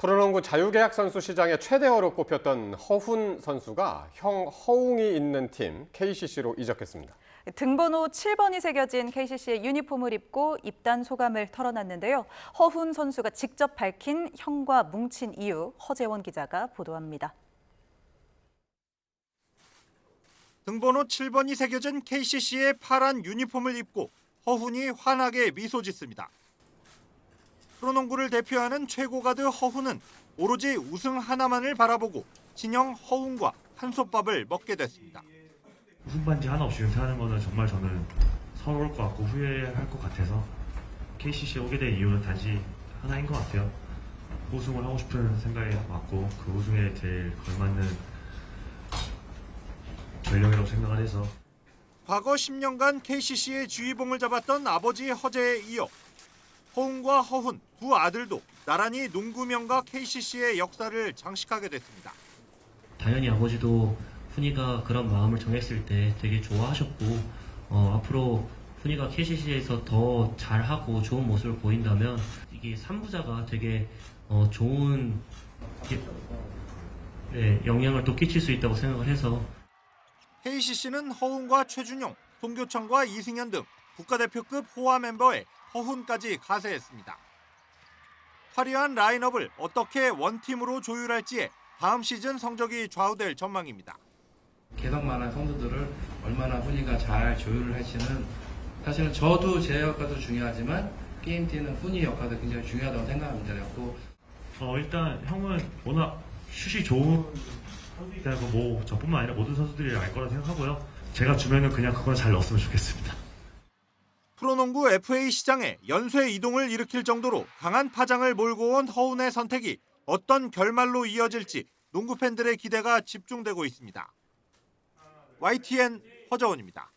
프로농구 자유계약 선수 시장의 최대어로 꼽혔던 허훈 선수가 형 허웅이 있는 팀 KCC로 이적했습니다. 등번호 7번이 새겨진 KCC의 유니폼을 입고 입단 소감을 털어놨는데요. 허훈 선수가 직접 밝힌 형과 뭉친 이유 허재원 기자가 보도합니다. 등번호 7번이 새겨진 KCC의 파란 유니폼을 입고 허훈이 환하게 미소 짓습니다. 프로농구를 대표하는 최고 가드 허훈은 오로지 우승 하나만을 바라보고 친형 허훈과 한솥밥을 먹게 됐습니다. 우승 반지 하나 없이 은퇴하는 거는 정말 저는 서러울 것 같고 후회할 것 같아서 KCC에 오게 된 이유는 단지 하나인 것 같아요. 우승을 하고 싶은 생각이 왔고 그 우승에 제일 걸맞는 전력이라고 생각을 해서 과거 10년간 KCC의 주의봉을 잡았던 아버지 허재에 이어 허훈과 허훈 두 아들도 나란히 농구명가 KCC의 역사를 장식하게 됐습니다. 당연히 아버지도 훈이가 그런 마음을 정했을 때 되게 좋아하셨고 어, 앞으로 훈이가 KCC에서 더 잘하고 좋은 모습을 보인다면 이게 3부자가 되게 어, 좋은 기- 네, 영향을 또 끼칠 수 있다고 생각을 해서 KCC는 허훈과 최준용, 송교창과 이승현 등 국가대표급 호화 멤버에 허훈까지 가세했습니다. 화려한 라인업을 어떻게 원팀으로 조율할지에 다음 시즌 성적이 좌우될 전망입니다. 개성만한 선수들을 얼마나 훈이가 잘 조율을 할지는 사실은 저도 제 역할도 중요하지만 게임팀은 훈이 역할도 굉장히 중요하다고 생각합니다. 그래갖고 어, 일단 형은 워낙 슛이 좋은 선수이고 뭐 저뿐만 아니라 모든 선수들이 알 거라 생각하고요. 제가 주면은 그냥 그걸 잘 넣었으면 좋겠습니다. 프로농구 FA 시장에 연쇄 이동을 일으킬 정도로 강한 파장을 몰고 온 허훈의 선택이 어떤 결말로 이어질지 농구 팬들의 기대가 집중되고 있습니다. YTN 허정원입니다.